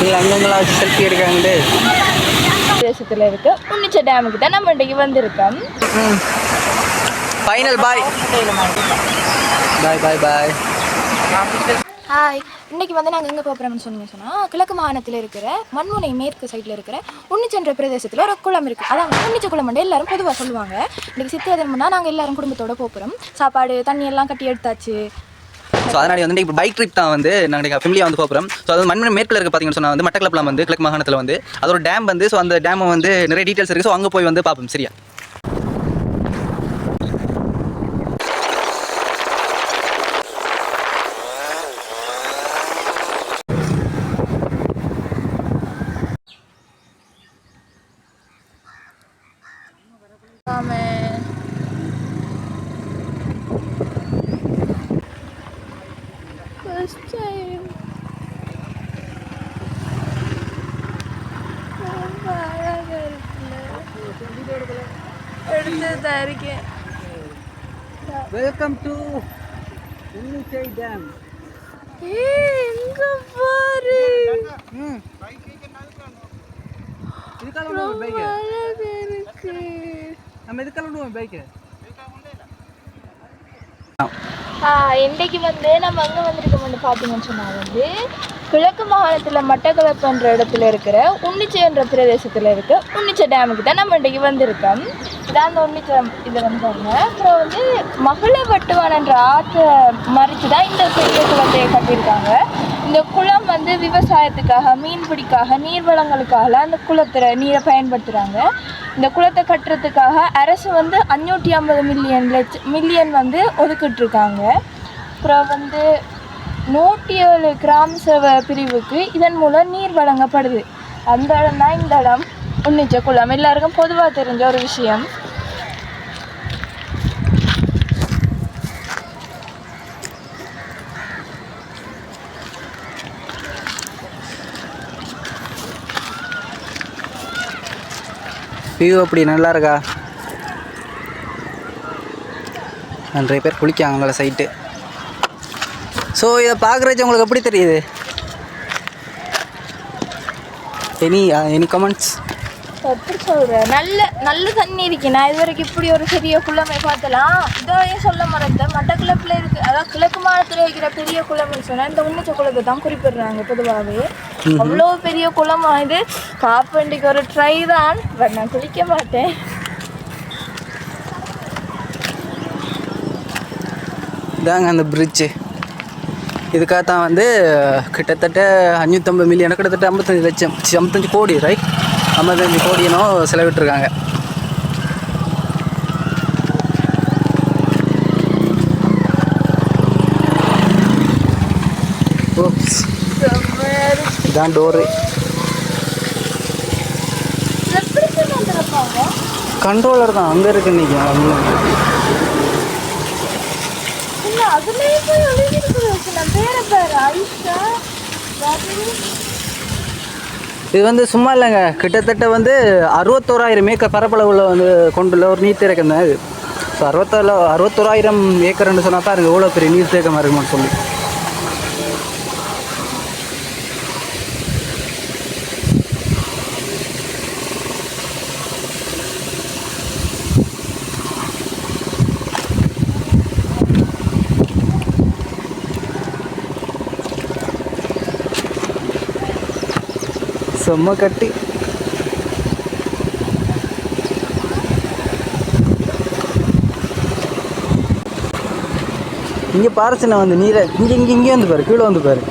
இல்லை செல்ஃபி எடுக்காங்கட்டு பிரதேசத்தில் இருக்க உன்னிச்ச டேமுக்கு தான் நம்ம இன்றைக்கு வந்திருக்கோம். ஃபைனல் பாய் பாய் பாய் பாய் ஹாய் இன்னைக்கு வந்து நாங்கள் எங்கே போகிறோம்னு சொன்னீங்க சொன்னால் கிழக்கு மாகாணத்தில் இருக்கிற மண்முனை மேற்கு சைடில் இருக்கிற உன்னிச்சென்ற பிரதேசத்தில் ஒரு குளம் இருக்குது அதான் உன்னிச்ச குளம் வந்து எல்லாரும் பொதுவாக சொல்லுவாங்க. இன்னைக்கு சித்திரை தினம்னா நாங்கள் எல்லாரும் குடும்பத்தோட போகிறோம் சாப்பாடு தண்ணி எல்லாம் கட்டி எடுத்தாச்சு. ஸோ அதனால வந்து இப்போ பைக் ட்ரிப் தான் வந்து நாங்கள் ஃபேமிலியாக வந்து போகிறோம் ஸோ அது மண்மணி மேற்கில் இருக்க பார்த்தீங்கன்னு சொன்னால் வந்து மட்டக்களப்பில் வந்து கிழக்கு மாகாணத்தில் வந்து அதோட டேம் வந்து ஸோ அந்த டேம் வந்து நிறைய டீட்டெயில்ஸ் இருக்குது ஸோ அங்கே போய் வந்து பார்ப்போம் சரியா? எடுத்துதான் இருக்கேன். வெல்கம் டு உன்னிச்சை டேம் ஏய், எங்க பாரு. அழகா இருக்கு. நம்ம பைக்கு இன்றைக்கு வந்து நம்ம பார்த்தீங்கன்னு சொன்னால் வந்து கிழக்கு மாகாணத்தில் மட்டக்களப்புன்ற இடத்துல இருக்கிற உன்னிச்சை என்ற பிரதேசத்தில் இருக்க உன்னிச்சை டேமுக்கு தான் நம்ம இன்றைக்கு வந்திருக்கோம். இதான் அந்த உன்னிச்சை இது வந்தாங்க அப்புறம் வந்து மகளவட்டுவானன்ற ஆற்றை மறித்து தான் இந்த பெரிய குளத்தை கட்டியிருக்காங்க. இந்த குளம் வந்து விவசாயத்துக்காக மீன்பிடிக்காக நீர்வளங்களுக்காக அந்த குளத்தில் நீரை பயன்படுத்துகிறாங்க இந்த குளத்தை கட்டுறதுக்காக அரசு வந்து அஞ்சூற்றி ஐம்பது மில்லியன் லட்ச மில்லியன் வந்து ஒதுக்கிட்டுருக்காங்க. அப்புறம் வந்து நூற்றி ஏழு கிராம சேவை பிரிவுக்கு இதன் மூலம் நீர் வழங்கப்படுது. அந்த இடம் தான் இந்த இடம். உன்னிச்ச குளம் எல்லாருக்கும் பொதுவாக தெரிஞ்ச ஒரு விஷயம். வியூ அப்படி நல்லா இருக்கா? நிறைய பேர் குளிக்காங்க உங்களை சைட்டு ஸோ இதை பார்க்குறச்சு உங்களுக்கு எப்படி தெரியுது? எனி எனி கமெண்ட்ஸ் எப்படி சொல்கிறேன் நல்ல நல்ல தண்ணி இருக்கு. நான் இது வரைக்கும் இப்படி ஒரு பெரிய குளமை பார்த்தலாம். இதையும் சொல்ல மறந்தேன் மட்டக்கிழப்பில் இருக்கு. அதாவது கிழக்கு மாநிலத்தில் இருக்கிற பெரிய குளம்னு சொன்னால் இந்த உன்னிச்ச குளத்தை தான் குறிப்பிடுறாங்க பொதுவாகவே அவ்வளோ பெரிய குளமா இது பாப்பண்டிக்கு ஒரு ட்ரை தான். பட் நான் குளிக்க மாட்டேன். இதாங்க அந்த பிரிட்ஜு இதுக்காக தான் வந்து கிட்டத்தட்ட அஞ்சூற்றம்பது மில்லியன் கிட்டத்தட்ட ஐம்பத்தஞ்சு லட்சம் ஐம்பத்தஞ்சு கோடி ரைட் ஐம்பத்தஞ்சு கோடியினும் செலவிட்டுருக்காங்க. இதான் டோரு. கண்ட்ரோலர் தான். அங்கே இருக்கு இன்னைக்கு. இல்லை அதுலேயே போய் எழுதிருக்கு நான் பேரை பேர் ஐஷா இது வந்து சும்மா இல்லைங்க. கிட்டத்தட்ட வந்து அறுபத்தோராயிரம் ஏக்கர் பரப்பளவில் வந்து கொண்டுள்ள ஒரு நீர்த்தேக்கம் தான் இது. ஸோ அறுபத்தோல அறுபத்தோராயிரம் ஏக்கர்னு சொன்னா பாருங்க எவ்வளோ பெரிய நீர்த்தேக்கமாக இருக்குமான்னு சொல்லி. செம்ம கட்டி. இங்கே பாரு சின்ன வந்து நீரை. இங்கே இங்கே இங்கே வந்து பாரு கீழே வந்து பாரு.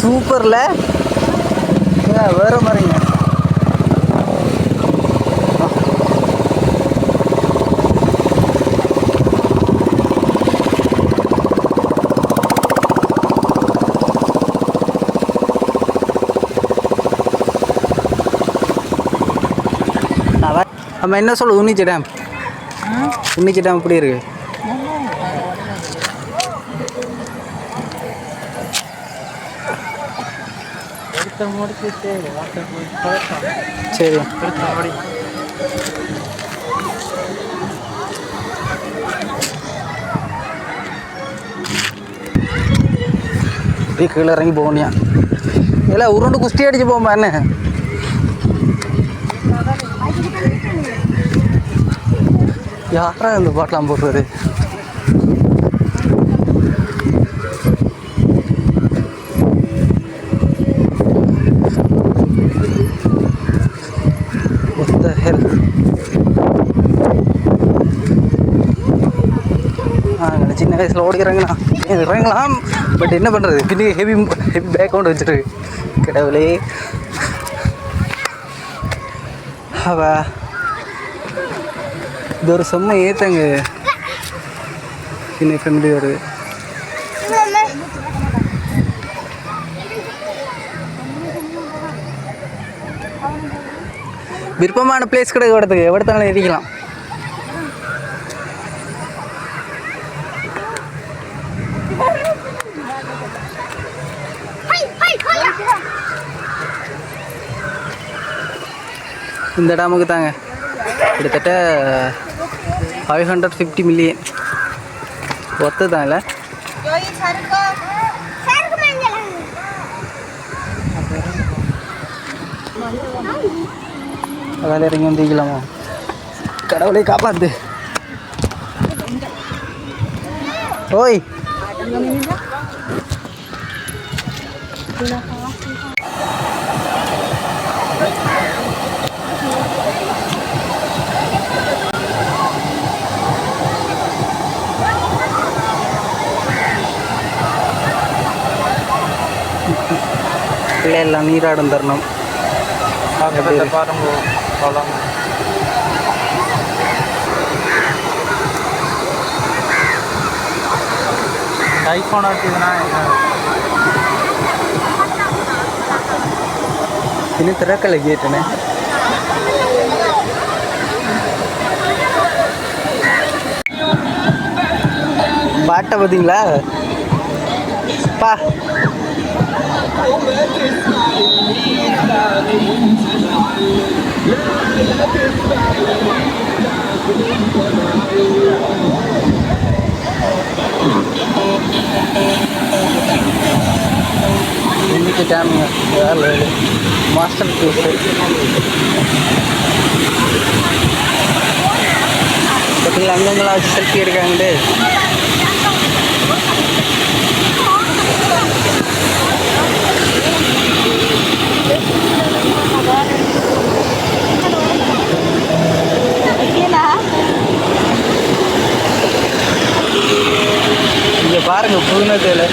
சூப்பரில். வேறு மாதிரிங்க அதான் நம்ம என்ன சொல்லுது உன்னிச்சி டேம் உன்னிச்சி டேம் எப்படி இருக்கு? சரி. கீழே இறங்கி போகணியா இல்லை உருண்டு குஸ்தி அடிச்சு போமா என்ன? யாரா இந்த பாட்டெலாம் போடுறது? சின்ன வயசில் ஓடிக்கிறாங்கண்ணா இறங்கலாம் பட் என்ன பண்ணுறது பின்னாடி ஹெவி ஹெவி பேக்ரவுண்ட் வச்சுட்டு கடவுளே. அவ இது ஒரு செம்ம ஏத்தங்க. என்னை ஃபேமிலி ஒரு. விருப்பமான பிளேஸ் கிடைக்க இடத்துக்கு எவ்வளோத்தாலும் எரிக்கலாம்? இந்த டேமுக்கு தாங்க. கிட்டத்தட்ட ஃபைவ் ஹண்ட்ரட் ஃபிஃப்டி மில்லியன் ஒத்து தான் இல்லை அதால் இறங்கி வந்துக்கலாமா கடவுளை காப்பாத்து. ஓய். பிள்ளையெல்லாம் நீராடும் தரணும். ஐஃபோன் வச்சுதுன்னா இன்னும் திறக்கலை கேட்டுனே பாட்டை பார்த்தீங்களா பா. இன்னைக்கு டேமுங்க வேறு மாஸ்டர் பீஸ் பார்த்தீங்களா அங்கங்கெல்லாம் வச்சு செல்ஃபி எடுக்காங்கட்டு இங்கே பாருங்க புதுநத்தையில்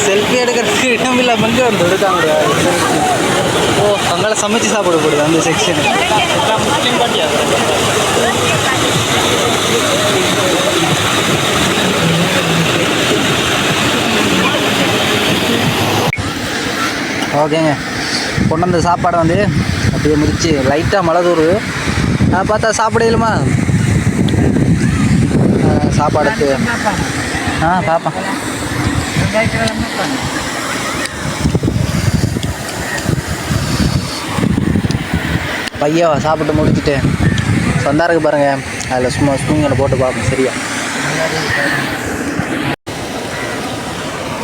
செல்ஃபி எடுக்கிறதுக்கு இடம் இல்லாமல் வந்து எடுத்தாங்க ஓ அங்கே சமைச்சு சாப்பிடப்படுது அந்த செக்ஷன் முஸ்லீம் பாட்டியா ஓகேங்க. கொண்டு வந்த சாப்பாடை வந்து அப்படியே முடிச்சு லைட்டாக மழை தூருது. நான் பார்த்தா சாப்பிடலுமா சாப்பாடு ஆ பார்ப்பேன் பையன் சாப்பிட்டு முடிச்சுட்டு சொந்தாருக்கு பாருங்கள் அதில் சும்மா ஸ்விங்கில் போட்டு பார்ப்போம் சரியா?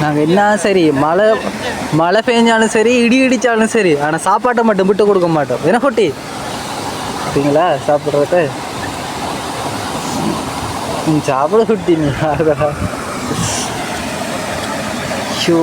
நாங்கள் என்ன சரி மழை மழை பெஞ்சாலும் சரி இடி இடித்தாலும் சரி ஆனால் சாப்பாட்டை மட்டும் விட்டு கொடுக்க மாட்டோம். என்ன குட்டி? சரிங்களா சாப்பிட்றது? நீ சாப்பிட குட்டி நீ. ஷோ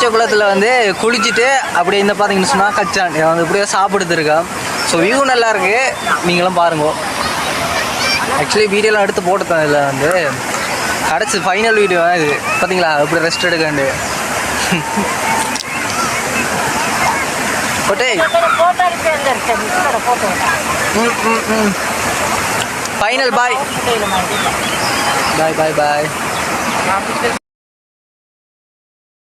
குளிச்ச குளத்தில் வந்து குளிச்சுட்டு அப்படியே இந்த பார்த்தீங்கன்னு சொன்னால் கச்சான். வந்து இப்படியே சாப்பிடுத்துருக்கான் ஸோ வியூ நல்லா இருக்கு. நீங்களும் பாருங்க. ஆக்சுவலி வீடியோலாம் எடுத்து போட்டுருக்கேன் இதில் வந்து. கடைசி ஃபைனல் வீடியோ இது. பார்த்தீங்களா இப்படி ரெஸ்ட் எடுக்கண்டு. ஃபைனல் பாய் பாய் பாய் பாய்